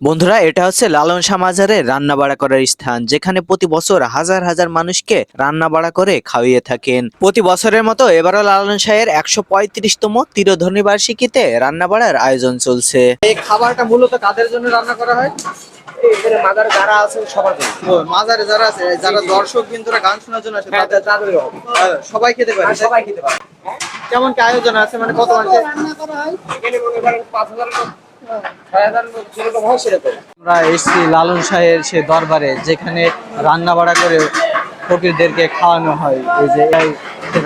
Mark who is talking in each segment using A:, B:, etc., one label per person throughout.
A: বন্ধুরা এটা হচ্ছে লালন শাহ মাজারের রান্না বাড়া করার স্থান যেখানে প্রতি বছর হাজার হাজার মানুষকে রান্না বাড়া করে খাওয়িয়ে থাকেন। প্রতি বছরের মতো এবারও লালন শাহের একশো পঁয়ত্রিশতম তীরধ্বনি বার্ষিকীতে রান্না বাড়ার আয়োজন চলছে। এই খাবারটা মূলত কাদের জন্য রান্না করা হয়?
B: এখানে মাদার যারা আছে সবার জন্য।
A: মাজারে যারা আছে যারা দর্শক বিন্দুরা গান শোনার জন্য আসে
B: হ্যাঁ,
A: তাদের
B: তাদের
A: সবাই খেতে পারে
B: সবাই খেতে পারে।
A: কেমন কি আয়োজন আছে মানে কত মানুষের
B: এখানে মনে করেন পাঁচ হাজার
A: আমরা এসেছি লালন শাহের সে দরবারে, যেখানে রান্না বাড়া করে ফকিরদেরকে খাওয়ানো হয়। এই যে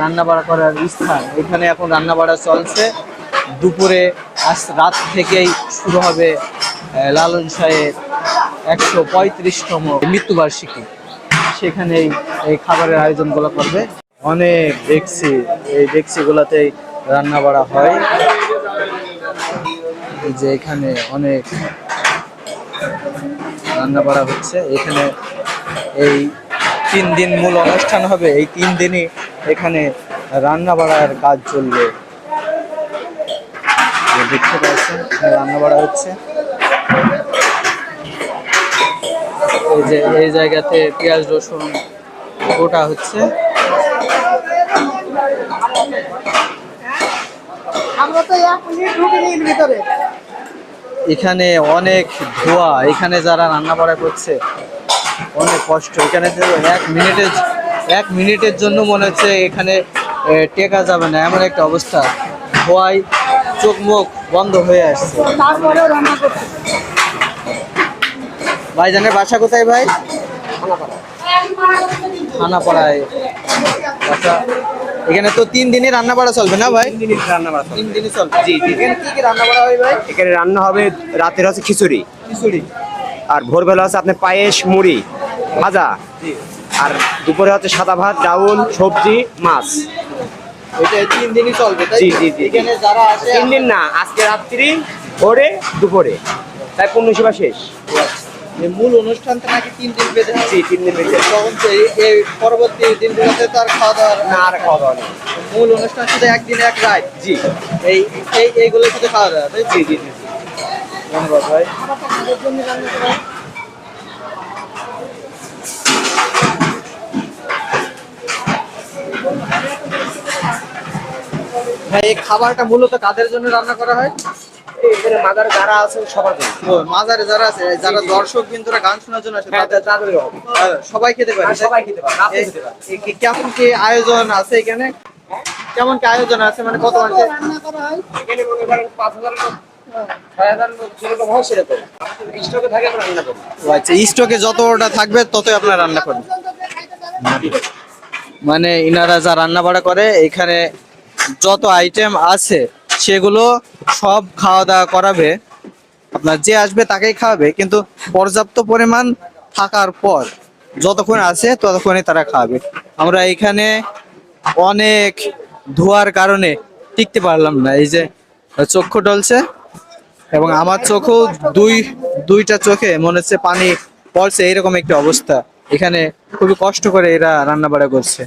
A: রান্না বাড়া করার স্থান। এখানে এখন রান্না বাড়া চলছে। দুপুরে আজ রাত থেকেই শুরু হবে লালন শাহের একশো পঁয়ত্রিশতম মৃত্যুবার্ষিকী। সেখানেই এই খাবারের আয়োজনগুলো করবে। অনেক ডেকসি এই ডেকসিগুলোতেই রান্না বাড়া হয়। যে এখানে অনেক রান্না করা হচ্ছে। এখানে এই তিন দিন মূল অনুষ্ঠান হবে। এই তিন দিনই এখানে রান্না বাড়ার কাজ চলবে। দেখতে পাচ্ছেন রান্না বাড়া হচ্ছে। এই যে, এই জায়গাতে পেঁয়াজ, রসুন, গোটা হচ্ছে।
C: আমরা তো এক মিনিট ঢুকিনি ভিতরে।
A: এখানে অনেক ধোয়া এখানে যারা রান্না বাড়া করছে অনেক কষ্ট। এখানে এক মিনিটের এক মিনিটের জন্য মনে হচ্ছে এখানে টেকা যাবে না এমন একটা অবস্থা। ধোয়ায় চোখ মুখ বন্ধ হয়ে আসছে।
C: করছি।
A: ভাইজানের বাসা কোথায় ভাই? থানাপাড়ায়। আচ্ছা। এখানে তো তিন দিনে রান্না বাড়া চলবে না ভাই?
B: রান্না বাড়া
A: তিন দিনই চলবে। জি জি। এখানে কি কি রান্না বাড়া হয় ভাই?
B: এখানে রান্না হবে রাতের হচ্ছে খিচুড়ি।
A: খিচুড়ি।
B: আর ভোরবেলা হচ্ছে আপনার পায়েস মুড়ি ভাজা। আর দুপুরে হচ্ছে সাদা ভাত ডাউল সবজি মাছ।
A: এটা তিন দিনই চলবে
B: জি, জি, জি।
A: এখানে যারা আসে
B: তিন দিন না আজকে রাত্রি ভোরে দুপুরে। তাই পূর্ণ সেবা শেষ।
A: মূল অনুষ্ঠানটা নাকি তিন দিন বেঁধে
B: জি তিন দিন বেঁচে
A: তখন এই- পরবর্তী দিনগুলোতে তো আর খাওয়া দাওয়ার
B: না আর খাওয়া দাওয়া নেই।
A: মূল অনুষ্ঠান শুধু একদিন এক রাত?
B: জি।
A: এই এই এইগুলো শুধু খাওয়া দাওয়া তাই
B: জি জি জি।
A: ধন্যবাদ ভাই। ভাই এই খাবারটা মূলত কাদের জন্য রান্না করা হয়?
B: এখানে মাদার যারা আছে সবার জন্য।
A: মাজারে যারা আছে যারা দর্শক বিন্দুরা গান শোনার জন্য আসে
B: হ্যাঁ,
A: তাদের
B: তাদের
A: সবাই খেতে পারে।
B: সবাই খেতে পারে
A: কেমন কি আয়োজন আছে এখানে? কেমন কি আয়োজন আছে? মানে কত
C: হয়
B: এখানে মনে করেন পাঁচ হাজার হয়
A: আচ্ছা স্টকে যতটা থাকবে ততই আপনারা রান্না করেন। মানে ইনারা যা রান্না বাড়া করে এখানে যত আইটেম আছে সেগুলো সব খাওয়া দাওয়া করাবে। আপনার যে আসবে তাকেই খাওয়াবে। কিন্তু পর্যাপ্ত পরিমাণ থাকার পর যতক্ষণ আছে ততক্ষণই তারা খাওয়াবে আমরা এখানে অনেক ধোয়ার কারণে টিকতে পারলাম না। এই যে চক্ষু ডলছে এবং আমার চোখও দুই, দুইটা চোখে মনে হচ্ছে পানি পড়ছে। এইরকম একটা অবস্থা। এখানে খুবই কষ্ট করে এরা রান্না বাড়া করছে।